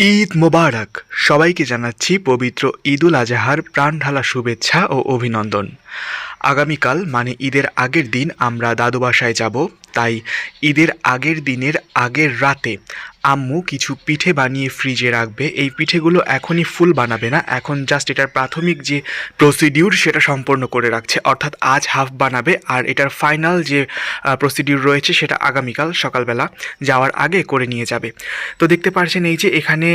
ঈদ মোবারক সবাইকে জানাচ্ছি পবিত্র ঈদুল আজহার প্রাণ ঢালা শুভেচ্ছা ও অভিনন্দন। আগামীকাল মানে ঈদের আগের দিন, আমরা দাদু বাসায় যাব। তাই ঈদের আগের দিনের আগের রাতে আম্মু কিছু পিঠে বানিয়ে ফ্রিজে রাখবে। এই পিঠেগুলো এখনই ফুল বানাবে না। এখন জাস্ট এটার প্রাথমিক যে প্রসিডিউর সেটা সম্পন্ন করে রাখছে। অর্থাৎ আজ হাফ বানাবে আর এটার ফাইনাল যে প্রসিডিউর রয়েছে, সেটা আগামীকাল সকালবেলা যাওয়ার আগে করে নিয়ে যাবে। তো দেখতে পারছেন এই যে এখানে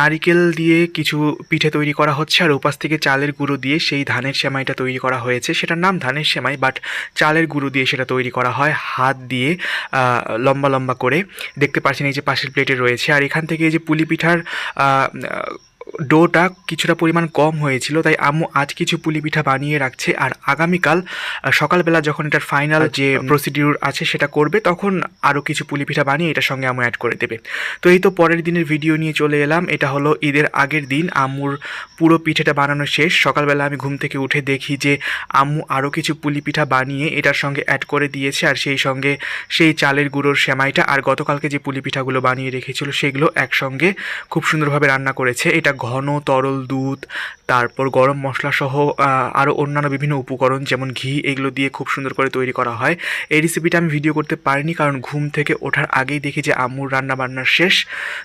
নারিকেল দিয়ে কিছু পিঠে তৈরি করা হচ্ছে আর উপাস থেকে চালের গুঁড়ো দিয়ে সেই ধানের সেমাইটা তৈরি করা হয়েছে। সেটার নাম ধানের সেমাই বাট চালের গুঁড়ো দিয়ে সেটা তৈরি করা হয়। হাত দিয়ে লম্বা লম্বা করে। দেখতে পাচ্ছেন এই যে পাশের প্লেটে রয়েছে। আর এখান থেকে এই যে পুলি পিঠার ডোটা কিছুটা পরিমাণ কম হয়েছিল তাই আম্মু আজ কিছু পুলি পিঠা বানিয়ে রাখছে আর আগামীকাল সকালবেলা যখন এটার ফাইনাল যে প্রসিডিউর আছে সেটা করবে তখন আরও কিছু পুলি পিঠা বানিয়ে এটার সঙ্গে আম্মু অ্যাড করে দেবে। তো এই তো পরের দিনের ভিডিও নিয়ে চলে এলাম এটা হলো ঈদের আগের দিন আম্মুর পুরো পিঠেটা বানানো শেষ সকালবেলা আমি ঘুম থেকে উঠে দেখি যে আম্মু আরও কিছু পুলি পিঠা বানিয়ে এটার সঙ্গে অ্যাড করে দিয়েছে আর সেই সঙ্গে সেই চালের গুঁড়োর সেমাইটা আর গতকালকে যে পুলি পিঠাগুলো বানিয়ে রেখেছিল সেগুলো একসঙ্গে খুব সুন্দরভাবে রান্না করেছে এটা ঘন, তরল দুধ, তারপর গরম মশলা সহ আরও অন্যান্য বিভিন্ন উপকরণ যেমন ঘি, এগুলো দিয়ে খুব সুন্দর করে তৈরি করা হয়। এই রেসিপিটা আমি ভিডিও করতে পারিনি কারণ ঘুম থেকে ওঠার আগেই দেখি যে আম্মুর রান্না বান্নার শেষ।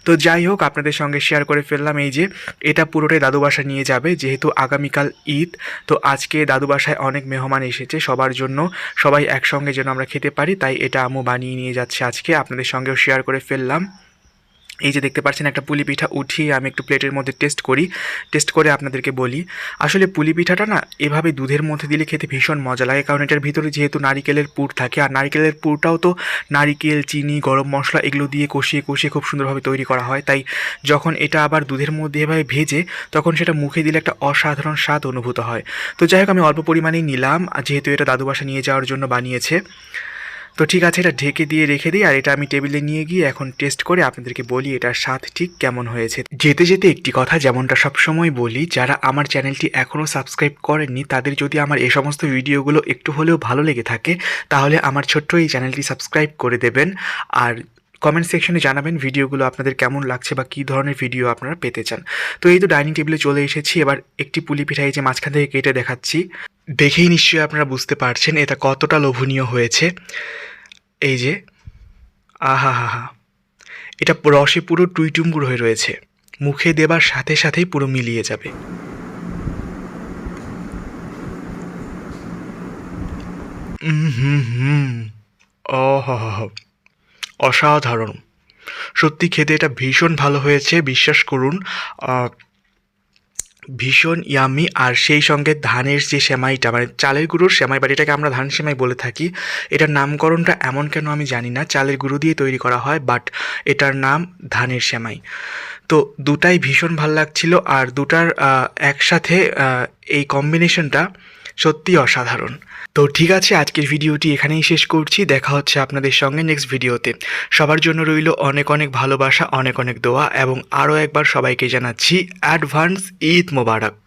তো যাই হোক, আপনাদের সঙ্গে শেয়ার করে ফেললাম এই যে এটা পুরোটাই দাদু বাসায় নিয়ে যাবে, যেহেতু আগামীকাল ঈদ। তো আজকে দাদু বাসায় অনেক মেহমান এসেছে সবার জন্য। সবাই একসঙ্গে যেন আমরা খেতে পারি, তাই এটা আম্মু বানিয়ে নিয়ে যাচ্ছে আজকে। আপনাদের সঙ্গেও শেয়ার করে ফেললাম। এই যে দেখতে পাচ্ছেন একটা পুলি পিঠা উঠিয়ে আমি একটু প্লেটের মধ্যে টেস্ট করি, টেস্ট করে আপনাদেরকে বলি। আসলে পুলি পিঠাটা না এভাবে দুধের মধ্যে দিলে খেতে ভীষণ মজা লাগে, কারণ এটার ভিতরে যেহেতু নারিকেলের পুর থাকে, আর নারিকেলের পুরটাও তো নারিকেল, চিনি, গরম মশলা এগুলো দিয়ে কষিয়ে কষিয়ে খুব সুন্দরভাবে তৈরি করা হয়। তাই যখন এটা আবার দুধের মধ্যে এভাবে ভেজে তখন সেটা মুখে দিলে একটা অসাধারণ স্বাদ অনুভূত হয়। তো যাই হোক, আমি অল্প পরিমাণেই নিলাম যেহেতু এটা দাদু বাসা নিয়ে যাওয়ার জন্য বানিয়েছে তো ঠিক আছে, এটা ঢেকে দিয়ে রেখে দিই, আর এটা আমি টেবিলে নিয়ে গিয়ে এখন টেস্ট করে আপনাদেরকে বলি এটার স্বাদ ঠিক কেমন হয়েছে। যেতে যেতে একটি কথা যেমনটা সবসময় বলি, যারা আমার চ্যানেলটি এখনও সাবস্ক্রাইব করেননি, তাদের যদি আমার এই সমস্ত ভিডিওগুলো একটু হলেও ভালো লেগে থাকে, তাহলে আমার ছোট্ট এই চ্যানেলটি সাবস্ক্রাইব করে দেবেন, আর কমেন্ট সেকশনে জানাবেন ভিডিওগুলো আপনাদের কেমন লাগছে বা কী ধরনের ভিডিও আপনারা পেতে চান। তো এই তো ডাইনিং টেবিলে চলে এসেছি, এবার একটি পুলি পিঠা এই যে মাঝখান থেকে কেটে দেখাচ্ছি। দেখেই নিশ্চয়ই আপনারা বুঝতে পারছেন এটা কতটা লোভনীয় হয়েছে। এই যে আহা হা হা এটা রসে পুরো টুইটুম্বুর হয়ে রয়েছে। মুখে দেবার সাথে সাথেই পুরো মিলিয়ে যাবে। হুম হুম ও হ হ হ। অসাধারণ। সত্যি খেতে এটা ভীষণ ভালো হয়েছে, বিশ্বাস করুন। ভীষণ ইয়ামি আর সেই সঙ্গে ধানের যে সেমাইটা মানে চালের গুঁড়োর সেমাই বাট এটাকে আমরা ধান সেমাই বলে থাকি, এটার নামকরণটা এমন কেন আমি জানি না, চালের গুঁড়ো দিয়ে তৈরি করা হয় বাট এটার নাম ধানের সেমাই। তো দুটাই ভীষণ ভালো লাগছিল, আর দুটার একসাথে এই কম্বিনেশনটা সত্যি অসাধারণ। তো ঠিক আছে, আজকের ভিডিওটি এখানেই শেষ করছি। দেখা হচ্ছে আপনাদের সঙ্গে নেক্সট ভিডিওতে। সবার জন্য রইল অনেক অনেক ভালোবাসা, অনেক অনেক দোয়া এবং আরও একবার সবাইকে জানাচ্ছি অ্যাডভান্স ঈদ মোবারক।